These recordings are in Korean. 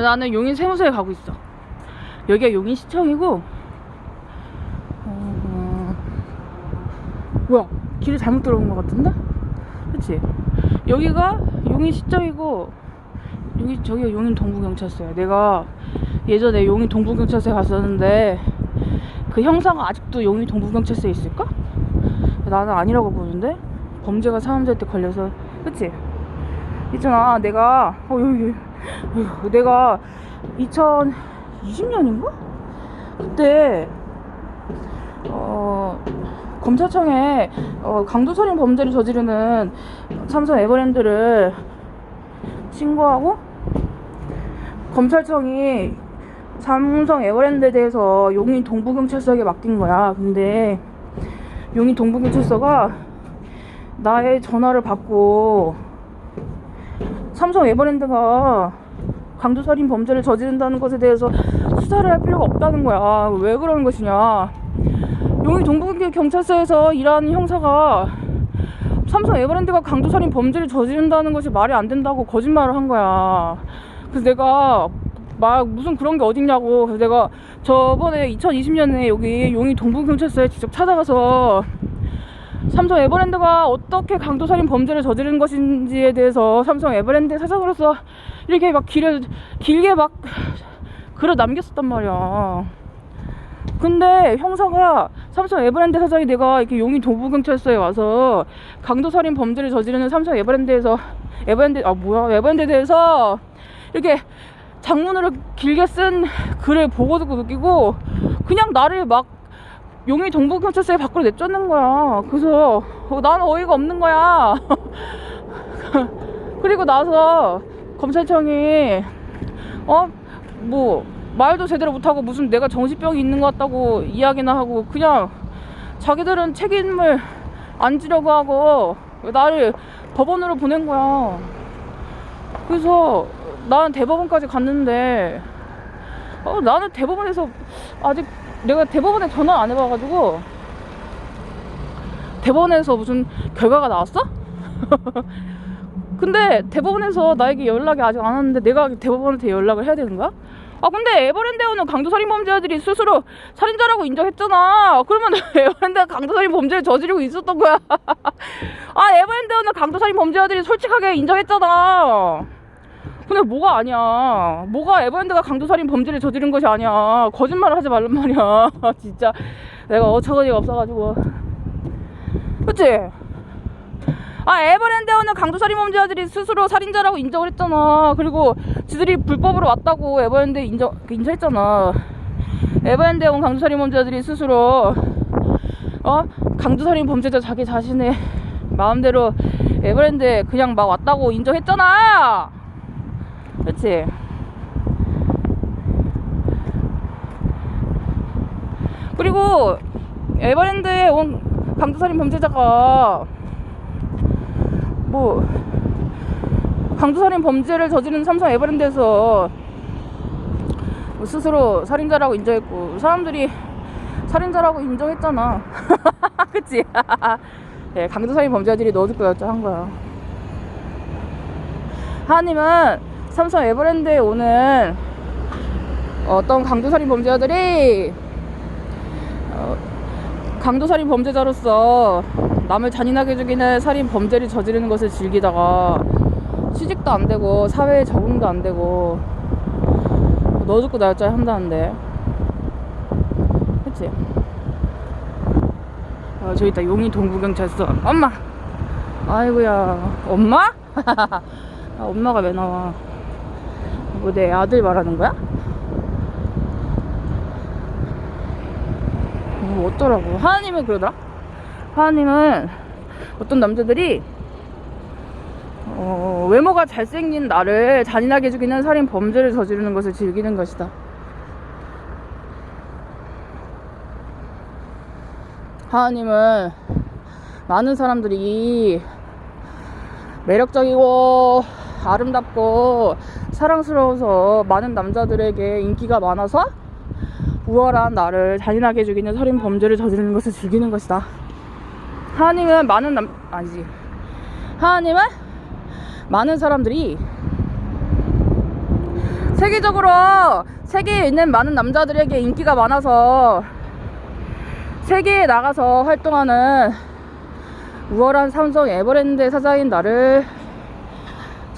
나는 용인 세무서에 가고 있어. 여기가 용인 시청이고, 어, 뭐야, 길을 잘못 들어온 것 같은데? 그치? 여기가 용인 시청이고, 여기, 저기가 용인 동부경찰서야. 내가 예전에 용인 동부경찰서에 갔었는데, 그 형사가 아직도 용인 동부경찰서에 있을까? 나는 아니라고 보는데? 범죄가 사람들한테 걸려서, 그치? 있잖아, 내가, 어, 여기, 여기. 내가 2020년인가? 그때 어, 검찰청에 어, 강도살인 범죄를 저지르는 삼성 에버랜드를 신고하고 검찰청이 삼성 에버랜드에 대해서 용인 동부경찰서에 맡긴 거야. 근데 용인 동부경찰서가 나의 전화를 받고 삼성 에버랜드가 강도살인 범죄를 저지른다는 것에 대해서 수사를 할 필요가 없다는 거야. 왜 그러는 것이냐. 용인 동부경찰서에서 일하는 형사가 삼성 에버랜드가 강도살인 범죄를 저지른다는 것이 말이 안 된다고 거짓말을 한 거야. 그래서 내가 막 무슨 그런 게 어딨냐고. 그래서 내가 저번에 2020년에 여기 용인 동부경찰서에 직접 찾아가서 삼성 에버랜드가 어떻게 강도 살인 범죄를 저지른 것인지에 대해서 삼성 에버랜드 사장으로서 이렇게 막 길을 길게 막 글을 남겼었단 말이야. 근데 형사가 삼성 에버랜드 사장이 내가 이렇게 용인 동부경찰서에 와서 강도 살인 범죄를 저지르는 삼성 에버랜드에서 에버랜드 아 뭐야 에버랜드에 대해서 이렇게 장문으로 길게 쓴 글을 보고 듣고 느끼고 그냥 나를 막 용인 동부경찰서에 밖으로 내쫓는 거야. 그래서 어, 나는 어이가 없는 거야. 그리고 나서 검찰청이 어 뭐 말도 제대로 못하고 무슨 내가 정신병이 있는 것 같다고 이야기나 하고 그냥 자기들은 책임을 안 지려고 하고 나를 법원으로 보낸 거야. 그래서 나는 대법원까지 갔는데 어, 나는 대법원에서 아직 내가 대법원에 전화 안 해봐가지고 대법원에서 무슨 결과가 나왔어? 근데 대법원에서 나에게 연락이 아직 안 왔는데 내가 대법원한테 연락을 해야 되는 거야? 아 근데 에버랜드에 오는 강도살인 범죄자들이 스스로 살인자라고 인정했잖아 그러면 에버랜드가 강도살인 범죄를 저지르고 있었던 거야 아 에버랜드에 오는 강도살인 범죄자들이 솔직하게 인정했잖아 근데 뭐가 아니야. 뭐가 에버랜드가 강도살인 범죄를 저지른 것이 아니야. 거짓말을 하지 말란 말이야. 진짜. 내가 어처구니가 없어가지고. 그치? 아 에버랜드에 오는 강도살인 범죄자들이 스스로 살인자라고 인정을 했잖아. 그리고 지들이 불법으로 왔다고 에버랜드에 인정, 인정했잖아. 에버랜드에 온 강도살인 범죄자들이 스스로 어? 강도살인 범죄자 자기 자신의 마음대로 에버랜드에 그냥 막 왔다고 인정했잖아 그치? 그리고 에버랜드에 온 강도살인 범죄자가 뭐 강도살인 범죄를 저지른 삼성 에버랜드에서 뭐 스스로 살인자라고 인정했고 사람들이 살인자라고 인정했잖아 그치? 예, 강도살인 범죄자들이 넣어줄 거였죠 한 거야 하나님은 삼성 에버랜드에 오는 어떤 강도살인 범죄자들이 어, 강도살인 범죄자로서 남을 잔인하게 죽이는 살인 범죄를 저지르는 것을 즐기다가 취직도 안 되고 사회에 적응도 안 되고 너 죽고 나 죽자 한다는데. 그치? 아, 저기 있다. 용인 동부경찰서. 엄마! 아이고야. 엄마? 아, 엄마가 왜 나와 뭐 내 아들 말하는 거야? 뭐 어쩌라고 하나님은 그러더라 하나님은 어떤 남자들이 어, 외모가 잘생긴 나를 잔인하게 죽이는 살인 범죄를 저지르는 것을 즐기는 것이다. 하나님은 많은 사람들이 매력적이고 아름답고 사랑스러워서 많은 남자들에게 인기가 많아서 우월한 나를 잔인하게 죽이는 살인 범죄를 저지르는 것을 즐기는 것이다. 하나님은 많은 남 아니지. 하나님은 많은 사람들이 세계적으로 세계에 있는 많은 남자들에게 인기가 많아서 세계에 나가서 활동하는 우월한 삼성 에버랜드 사장인 나를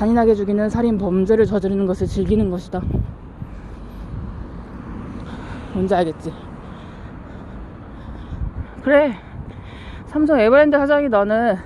잔인하게 죽이는 살인 범죄를 저지르는 것을 즐기는 것이다. 뭔지 알겠지? 그래. 삼성 에버랜드 사장이 너는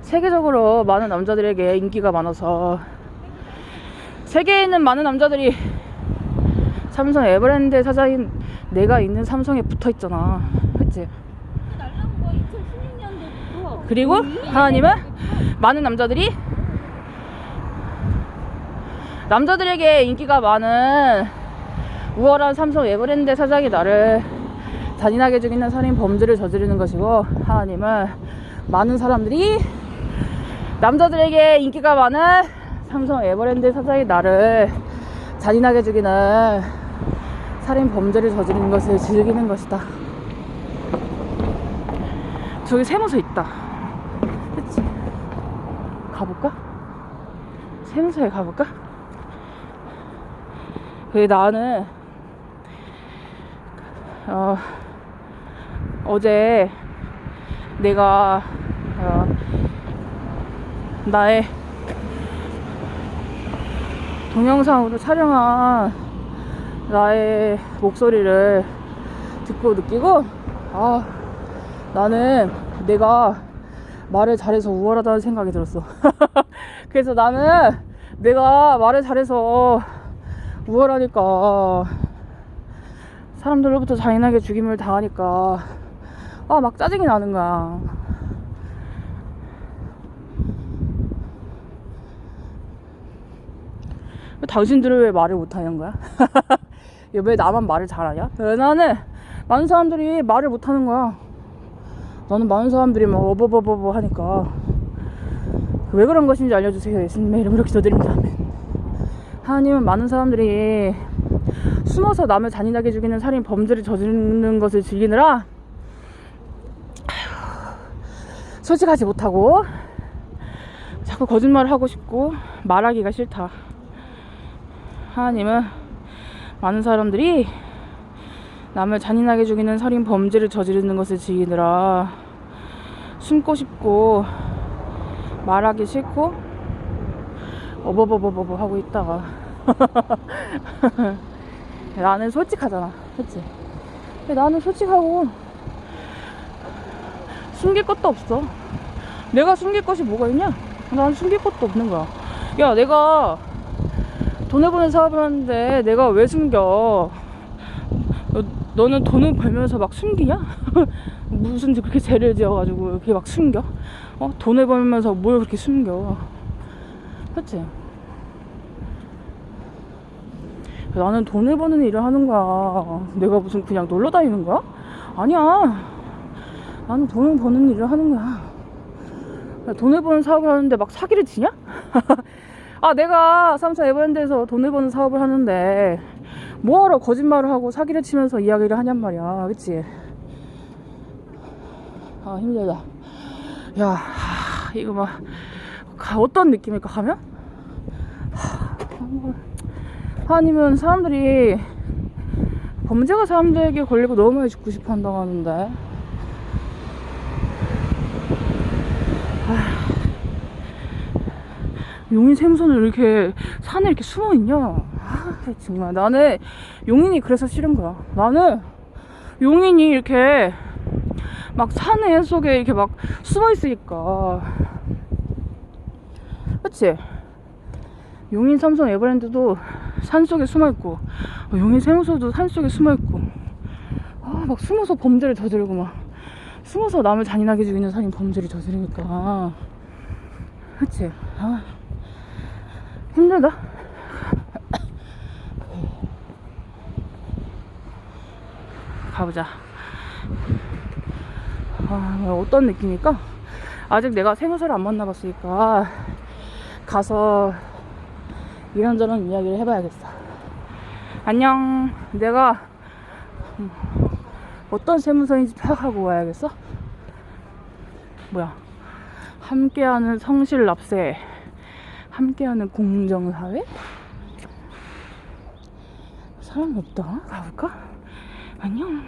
세계적으로 많은 남자들에게 인기가 많아서 세계에 있는 많은 남자들이 삼성 에버랜드 사장인 내가 있는 삼성에 붙어 있잖아. 그치? 날라온 거 2016년도부터 그리고 하나님은 많은 남자들이 남자들에게 인기가 많은 우월한 삼성 에버랜드 사장이 나를 잔인하게 죽이는 살인 범죄를 저지르는 것이고 하나님은 많은 사람들이 남자들에게 인기가 많은 삼성 에버랜드 사장이 나를 잔인하게 죽이는 살인 범죄를 저지르는 것을 즐기는 것이다. 저기 세무서 있다. 그치? 가볼까? 세무서에 가볼까? 그 나는 어, 어제 내가 어, 나의 동영상으로 촬영한 나의 목소리를 듣고 느끼고 아 나는 내가 말을 잘해서 우월하다는 생각이 들었어. 그래서 나는 내가 말을 잘해서 우월하니까 사람들로부터 잔인하게 죽임을 당하니까 아 막 짜증이 나는 거야. 당신들은 왜 말을 못하는 거야? 왜 나만 말을 잘하냐? 나는 많은 사람들이 말을 못하는 거야. 나는 많은 사람들이 막 어버버버버 하니까 왜 그런 것인지 알려주세요. 예수님의 이름으로 기도드립니다. 하나님은 많은 사람들이 숨어서 남을 잔인하게 죽이는 살인 범죄를 저지르는 것을 즐기느라 솔직하지 못하고 자꾸 거짓말을 하고 싶고 말하기가 싫다. 하나님은 많은 사람들이 남을 잔인하게 죽이는 살인 범죄를 저지르는 것을 즐기느라 숨고 싶고 말하기 싫고 어버버버버버 하고 있다가 나는 솔직하잖아 그치? 나는 솔직하고 숨길 것도 없어 내가 숨길 것이 뭐가 있냐? 난 숨길 것도 없는 거야 야 내가 돈을 버는 사업을 하는데 내가 왜 숨겨 너, 너는 돈을 벌면서 막 숨기냐? 무슨 그렇게 죄를 지어가지고 이렇게 막 숨겨? 어? 돈을 벌면서 뭘 그렇게 숨겨? 그치? 나는 돈을 버는 일을 하는 거야. 내가 무슨 그냥 놀러 다니는 거야? 아니야. 나는 돈을 버는 일을 하는 거야. 야, 돈을 버는 사업을 하는데 막 사기를 치냐? 아, 내가 삼성 에버랜드에서 돈을 버는 사업을 하는데 뭐하러 거짓말을 하고 사기를 치면서 이야기를 하냔 말이야. 그치? 아, 힘들다. 야, 하, 이거 막, 가- 어떤 느낌일까, 가면? 하, 아니면 사람들이 범죄가 사람들에게 걸리고 너무 많이 죽고 싶어 한다고 하는데. 아, 용인 샘선을 이렇게 산에 이렇게 숨어 있냐? 아, 정말 나는 용인이 그래서 싫은 거야. 나는 용인이 이렇게 막 산에 속에 이렇게 막 숨어 있으니까. 그치? 용인 삼성 에버랜드도 산 속에 숨어 있고, 어, 용인 세무서도 산 속에 숨어 있고, 아, 막 숨어서 범죄를 저지르고 막, 숨어서 남을 잔인하게 죽이는 살인 범죄를 저지르니까. 그치? 아, 힘들다. 가보자. 아, 어떤 느낌일까? 아직 내가 세무서를 안 만나봤으니까 가서 이런저런 이야기를 해봐야겠어. 안녕. 내가 음, 어떤 세무서인지 파악하고 와야겠어. 뭐야? 함께하는 성실 납세, 함께하는 공정사회? 사람이 없다. 가볼까? 안녕.